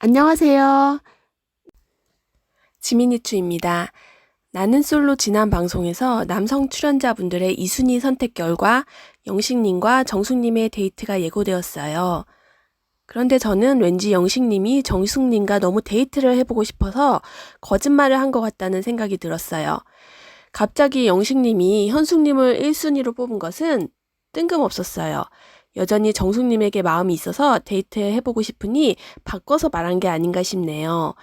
안녕하세요. 지미니추입니다. 나는 솔로 지난 방송에서 남성 출연자분들의 2순위 선택 결과 영식님과 정숙님의 데이트가 예고되었어요. 그런데 저는 왠지 영식님이 정숙님과 너무 데이트를 해보고 싶어서 거짓말을 한 것 같다는 생각이 들었어요. 갑자기 영식님이 현숙님을 1순위로 뽑은 것은 뜬금없었어요. 여전히 정숙님에게 마음이 있어서 데이트해보고 싶으니 바꿔서 말한 게 아닌가 싶네요.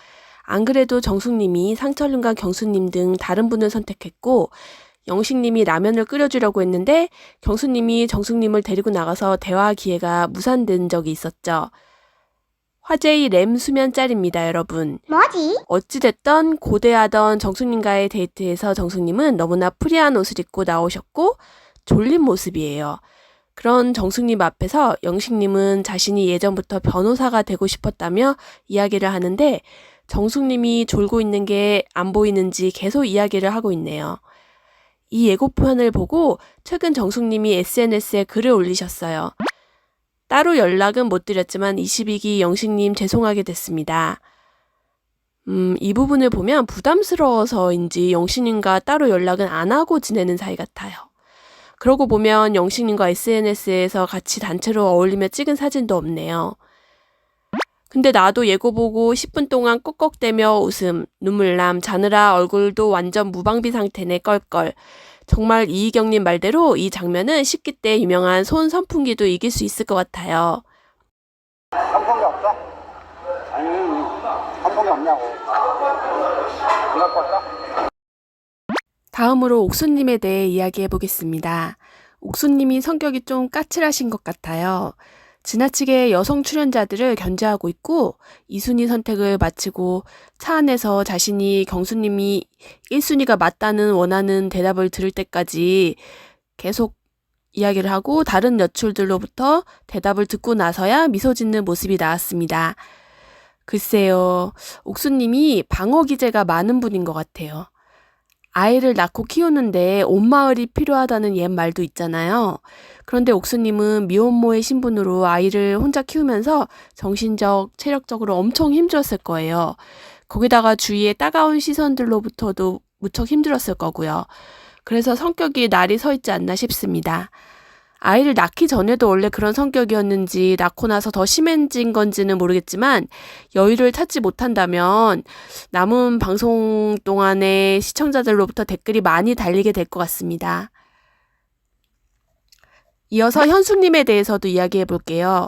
안 그래도 정숙님이 상철님과 경수님 등 다른 분을 선택했고, 영식님이 라면을 끓여주려고 했는데, 경수님이 정숙님을 데리고 나가서 대화 기회가 무산된 적이 있었죠. 화제의 램 수면 짤입니다, 여러분. 뭐지? 어찌됐던 고대하던 정숙님과의 데이트에서 정숙님은 너무나 프리한 옷을 입고 나오셨고 졸린 모습이에요. 그런 정숙님 앞에서 영식님은 자신이 예전부터 변호사가 되고 싶었다며 이야기를 하는데 정숙님이 졸고 있는 게 안 보이는지 계속 이야기를 하고 있네요. 이 예고편을 보고 최근 정숙님이 SNS에 글을 올리셨어요. 따로 연락은 못 드렸지만 22기 영식님 죄송하게 됐습니다. 음, 이 부분을 보면 부담스러워서인지 영식님과 따로 연락은 안 하고 지내는 사이 같아요. 그러고 보면 영식님과 SNS에서 같이 단체로 어울리며 찍은 사진도 없네요. 근데 나도 예고 보고 10분 동안 꺽꺽대며 웃음, 눈물남, 자느라 얼굴도 완전 무방비 상태네 껄껄. 정말 이희경님 말대로 이 장면은 식기 때 유명한 손 선풍기도 이길 수 있을 것 같아요. 선풍기 없어? 아니, 선풍기 없냐고. 안 갖고 왔어? 다음으로 옥수님에 대해 이야기해 보겠습니다. 옥수님이 성격이 좀 까칠하신 것 같아요. 지나치게 여성 출연자들을 견제하고 있고, 2순위 선택을 마치고 차 안에서 자신이 경수님이 1순위가 맞다는 원하는 대답을 들을 때까지 계속 이야기를 하고 다른 여출들로부터 대답을 듣고 나서야 미소 짓는 모습이 나왔습니다. 글쎄요, 옥수님이 방어 기제가 많은 분인 것 같아요. 아이를 낳고 키우는데 온 마을이 필요하다는 옛 말도 있잖아요. 그런데 옥수님은 미혼모의 신분으로 아이를 혼자 키우면서 정신적, 체력적으로 엄청 힘들었을 거예요. 거기다가 주위의 따가운 시선들로부터도 무척 힘들었을 거고요. 그래서 성격이 날이 서 있지 않나 싶습니다. 아이를 낳기 전에도 원래 그런 성격이었는지 낳고 나서 더 심해진 건지는 모르겠지만 여유를 찾지 못한다면 남은 방송 동안에 시청자들로부터 댓글이 많이 달리게 될 것 같습니다. 이어서 현숙님에 대해서도 이야기해 볼게요.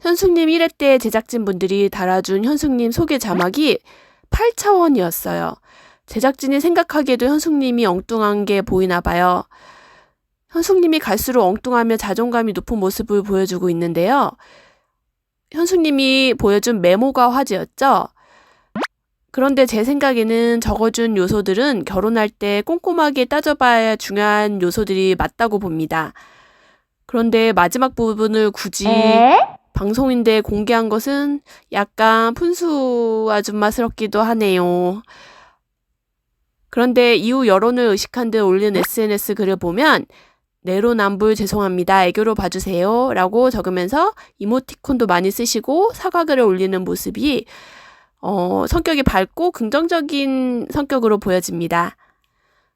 현숙님 1회 때 제작진분들이 달아준 현숙님 소개 자막이 8차원이었어요. 제작진이 생각하기에도 현숙님이 엉뚱한 게 보이나 봐요. 현숙님이 갈수록 엉뚱하며 자존감이 높은 모습을 보여주고 있는데요. 현숙님이 보여준 메모가 화제였죠. 그런데 제 생각에는 적어준 요소들은 결혼할 때 꼼꼼하게 따져봐야 중요한 요소들이 맞다고 봅니다. 그런데 마지막 부분을 굳이 에? 방송인데 공개한 것은 약간 푼수 아줌마스럽기도 하네요. 그런데 이후 여론을 의식한 듯 올린 SNS 글을 보면 내로남불 죄송합니다. 애교로 봐주세요. 라고 적으면서 이모티콘도 많이 쓰시고 사과글을 올리는 모습이 어, 성격이 밝고 긍정적인 성격으로 보여집니다.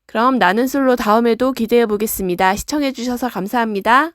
그럼 나는 솔로 다음에도 기대해 보겠습니다. 시청해 주셔서 감사합니다.